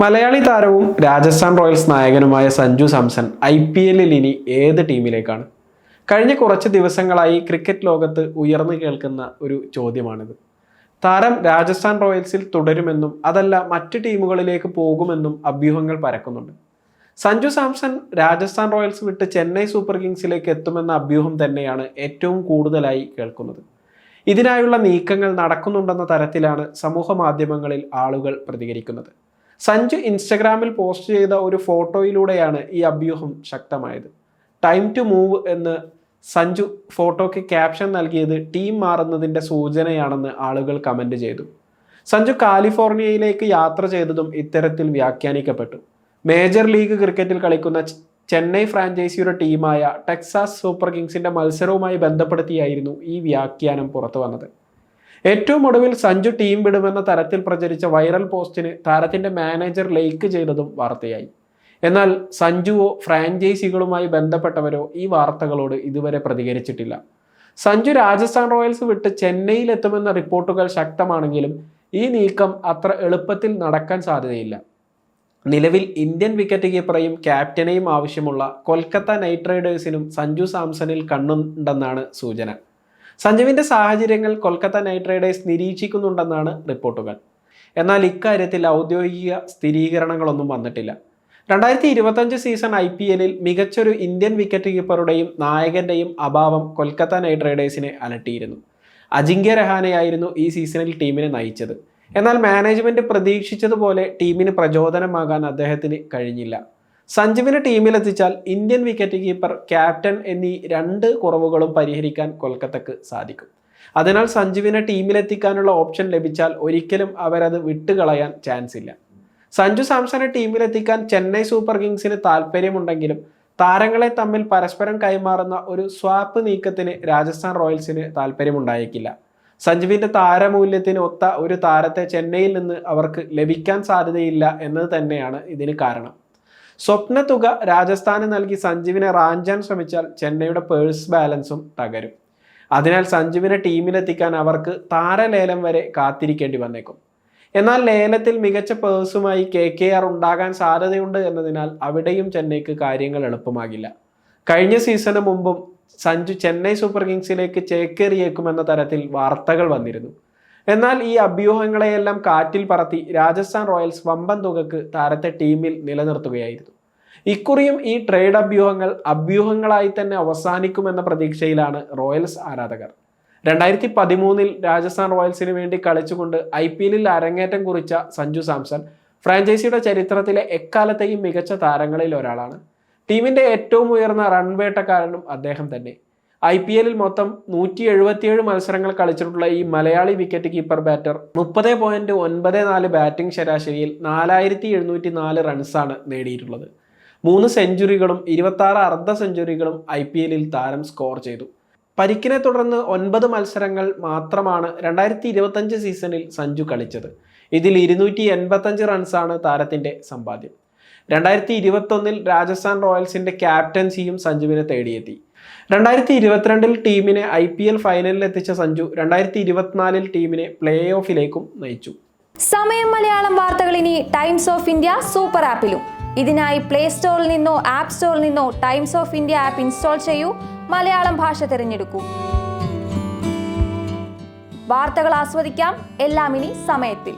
മലയാളി താരവും രാജസ്ഥാൻ റോയൽസ് നായകനുമായ Sanju Samson I P എല്ലിൽ ഇനി ഏത് ടീമിലേക്കാണ്? കഴിഞ്ഞ കുറച്ച് ദിവസങ്ങളായി ക്രിക്കറ്റ് ലോകത്ത് ഉയർന്നു കേൾക്കുന്ന ഒരു ചോദ്യമാണിത്. താരം രാജസ്ഥാൻ റോയൽസിൽ തുടരുമെന്നും അതല്ല മറ്റ് ടീമുകളിലേക്ക് പോകുമെന്നും അഭ്യൂഹങ്ങൾ പരക്കുന്നുണ്ട്. സഞ്ജു സാംസൺ രാജസ്ഥാൻ റോയൽസ് വിട്ട് ചെന്നൈ സൂപ്പർ കിങ്സിലേക്ക് എത്തുമെന്ന അഭ്യൂഹം തന്നെയാണ് ഏറ്റവും കൂടുതലായി കേൾക്കുന്നത്. ഇതിനായുള്ള നീക്കങ്ങൾ നടക്കുന്നുണ്ടെന്ന തരത്തിലാണ് സമൂഹ മാധ്യമങ്ങളിൽ ആളുകൾ പ്രതികരിക്കുന്നത്. സഞ്ജു ഇൻസ്റ്റഗ്രാമിൽ പോസ്റ്റ് ചെയ്ത ഒരു ഫോട്ടോയിലൂടെയാണ് ഈ അഭ്യൂഹം ശക്തമായത്. ടൈം ടു മൂവ് എന്ന് സഞ്ജു ഫോട്ടോയ്ക്ക് ക്യാപ്ഷൻ നൽകിയത് ടീം മാറുന്നതിന്റെ സൂചനയാണെന്ന് ആളുകൾ കമന്റ് ചെയ്തു. സഞ്ജു കാലിഫോർണിയയിലേക്ക് യാത്ര ചെയ്തതും ഇത്തരത്തിൽ വ്യാഖ്യാനിക്കപ്പെട്ടു. മേജർ ലീഗ് ക്രിക്കറ്റിൽ കളിക്കുന്ന ചെന്നൈ ഫ്രാഞ്ചൈസിയുടെ ടീമായ ടെക്സാസ് സൂപ്പർ കിങ്സിന്റെ മത്സരവുമായി ബന്ധപ്പെടുത്തിയായിരുന്നു ഈ വ്യാഖ്യാനം പുറത്തു വന്നത് ഏറ്റവും ഒടുവിൽ സഞ്ജു ടീം വിടുമെന്ന തരത്തിൽ പ്രചരിച്ച വൈറൽ പോസ്റ്റിന് താരത്തിന്റെ മാനേജർ ലൈക്ക് ചെയ്തതും വാർത്തയായി. എന്നാൽ സഞ്ജുവോ ഫ്രാഞ്ചൈസികളുമായി ബന്ധപ്പെട്ടവരോ ഈ വാർത്തകളോട് ഇതുവരെ പ്രതികരിച്ചിട്ടില്ല. സഞ്ജു രാജസ്ഥാൻ റോയൽസ് വിട്ട് ചെന്നൈയിലെത്തുമെന്ന റിപ്പോർട്ടുകൾ ശക്തമാണെങ്കിലും ഈ നീക്കം അത്ര എളുപ്പത്തിൽ നടക്കാൻ സാധ്യതയില്ല. നിലവിൽ ഇന്ത്യൻ വിക്കറ്റ് കീപ്പറെയും ക്യാപ്റ്റനെയും ആവശ്യമുള്ള കൊൽക്കത്ത നൈറ്റ് റൈഡേഴ്സിനും സഞ്ജു സാംസണിൽ കണ്ണുണ്ടെന്നാണ് സൂചന. സഞ്ജുവിന്റെ സാഹചര്യങ്ങൾ കൊൽക്കത്ത നൈറ്റ് റൈഡേഴ്സ് നിരീക്ഷിക്കുന്നുണ്ടെന്നാണ് റിപ്പോർട്ടുകൾ. എന്നാൽ ഇക്കാര്യത്തിൽ ഔദ്യോഗിക സ്ഥിരീകരണങ്ങളൊന്നും വന്നിട്ടില്ല. രണ്ടായിരത്തി ഇരുപത്തഞ്ച് സീസൺ ഐ പി എല്ലിൽ മികച്ചൊരു ഇന്ത്യൻ വിക്കറ്റ് കീപ്പറുടെയും നായകന്റെയും അഭാവം കൊൽക്കത്ത നൈറ്റ് റൈഡേഴ്സിനെ അലട്ടിയിരുന്നു. അജിങ്ക്യ രഹാനെയായിരുന്നു ഈ സീസണിൽ ടീമിനെ നയിച്ചത്. എന്നാൽ മാനേജ്മെന്റ് പ്രതീക്ഷിച്ചതുപോലെ ടീമിന് പ്രചോദനമാകാൻ അദ്ദേഹത്തിന് കഴിഞ്ഞില്ല. സഞ്ജുവിനെ ടീമിലെത്തിച്ചാൽ ഇന്ത്യൻ വിക്കറ്റ് കീപ്പർ ക്യാപ്റ്റൻ എന്നീ രണ്ട് കുറവുകളും പരിഹരിക്കാൻ കൊൽക്കത്തക്ക് സാധിക്കും. അതിനാൽ സഞ്ജുവിനെ ടീമിലെത്തിക്കാനുള്ള ഓപ്ഷൻ ലഭിച്ചാൽ ഒരിക്കലും അവരത് വിട്ടുകളയാൻ ചാൻസ് ഇല്ല. സഞ്ജു സാംസനെ ടീമിലെത്തിക്കാൻ ചെന്നൈ സൂപ്പർ കിങ്സിന് താല്പര്യമുണ്ടെങ്കിലും താരങ്ങളെ തമ്മിൽ പരസ്പരം കൈമാറുന്ന ഒരു സ്വാപ്പ് നീക്കത്തിന് രാജസ്ഥാൻ റോയൽസിന് താല്പര്യമുണ്ടായേക്കില്ല സഞ്ജുവിന്റെ താരമൂല്യത്തിന് ഒത്ത ഒരു താരത്തെ ചെന്നൈയിൽ നിന്ന് അവർക്ക് ലഭിക്കാൻ സാധ്യതയില്ല എന്നത് തന്നെയാണ് ഇതിന് കാരണം. സ്വപ്ന തുക രാജസ്ഥാന് നൽകി സഞ്ജുവിനെ റാഞ്ചാൻ ശ്രമിച്ചാൽ ചെന്നൈയുടെ പേഴ്സ് ബാലൻസും തകരും. അതിനാൽ സഞ്ജുവിനെ ടീമിലെത്തിക്കാൻ അവർക്ക് താരലേലം വരെ കാത്തിരിക്കേണ്ടി വന്നേക്കും. എന്നാൽ ലേലത്തിൽ മികച്ച പേഴ്സുമായി കെ കെ ആർ ഉണ്ടാകാൻ സാധ്യതയുണ്ട് എന്നതിനാൽ അവിടെയും ചെന്നൈക്ക് കാര്യങ്ങൾ എളുപ്പമാകില്ല. കഴിഞ്ഞ സീസണ് മുമ്പും സഞ്ജു ചെന്നൈ സൂപ്പർ കിങ്സിലേക്ക് ചേക്കേറിയേക്കുമെന്ന തരത്തിൽ വാർത്തകൾ വന്നിരുന്നു. എന്നാൽ ഈ അഭ്യൂഹങ്ങളെയെല്ലാം കാറ്റിൽ പറത്തി രാജസ്ഥാൻ റോയൽസ് വമ്പൻ തുകക്ക് താരത്തെ ടീമിൽ നിലനിർത്തുകയായിരുന്നു. ഇക്കുറിയും ഈ ട്രേഡ് അഭ്യൂഹങ്ങൾ അഭ്യൂഹങ്ങളായി തന്നെ അവസാനിക്കുമെന്ന പ്രതീക്ഷയിലാണ് റോയൽസ് ആരാധകർ. രണ്ടായിരത്തി പതിമൂന്നിൽ രാജസ്ഥാൻ റോയൽസിന് വേണ്ടി കളിച്ചുകൊണ്ട് ഐ പി എല്ലിൽ അരങ്ങേറ്റം കുറിച്ച സഞ്ജു സാംസൺ ഫ്രാഞ്ചൈസിയുടെ ചരിത്രത്തിലെ എക്കാലത്തെയും മികച്ച താരങ്ങളിൽ ഒരാളാണ്. ടീമിന്റെ ഏറ്റവും ഉയർന്ന റൺവേട്ടക്കാരനും അദ്ദേഹം തന്നെ. ഐ പി എല്ലിൽ മൊത്തം നൂറ്റി എഴുപത്തിയേഴ് മത്സരങ്ങൾ കളിച്ചിട്ടുള്ള ഈ മലയാളി വിക്കറ്റ് കീപ്പർ ബാറ്റർ മുപ്പത് പോയിന്റ് ഒൻപത് നാല് ബാറ്റിംഗ് ശരാശരിയിൽ നാലായിരത്തി എഴുന്നൂറ്റി നാല് റൺസാണ് നേടിയിട്ടുള്ളത്. മൂന്ന് സെഞ്ചുറികളും ഇരുപത്താറ് അർദ്ധ സെഞ്ചുറികളും ഐ പി എല്ലിൽ താരം സ്കോർ ചെയ്തു. പരിക്കിനെ തുടർന്ന് ഒൻപത് മത്സരങ്ങൾ മാത്രമാണ് രണ്ടായിരത്തി ഇരുപത്തഞ്ച് സീസണിൽ സഞ്ജു കളിച്ചത്. ഇതിൽ ഇരുന്നൂറ്റി എൺപത്തഞ്ച് റൺസാണ് താരത്തിന്റെ സമ്പാദ്യം. രണ്ടായിരത്തി ഇരുപത്തൊന്നിൽ രാജസ്ഥാൻ റോയൽസിന്റെ ക്യാപ്റ്റൻസിയും സഞ്ജുവിനെ തേടിയെത്തി. രണ്ടായിരത്തി ഇരുപത്തിരണ്ടിൽ ടീമിനെ ഐ പി എൽ ഫൈനലിൽ എത്തിച്ച സഞ്ജു രണ്ടായിരത്തി ഇരുപത്തിനാലിൽ ടീമിനെ പ്ലേ ഓഫിലേക്കും നയിച്ചു. സമയം മലയാളം വാർത്തകൾ ഇനി ടൈംസ് ഓഫ് ഇന്ത്യ സൂപ്പർ ആപ്പിലും ഇതിനായി പ്ലേ സ്റ്റോറിൽ നിന്നോ ആപ്പ് സ്റ്റോറിൽ നിന്നോ Times of India app install ചെയ്യൂ. മലയാളം ഭാഷ തിരഞ്ഞെടുക്കൂ. വാർത്തകൾ ആസ്വദിക്കാം. എല്ലാം ഇനി സമയത്തിൽ.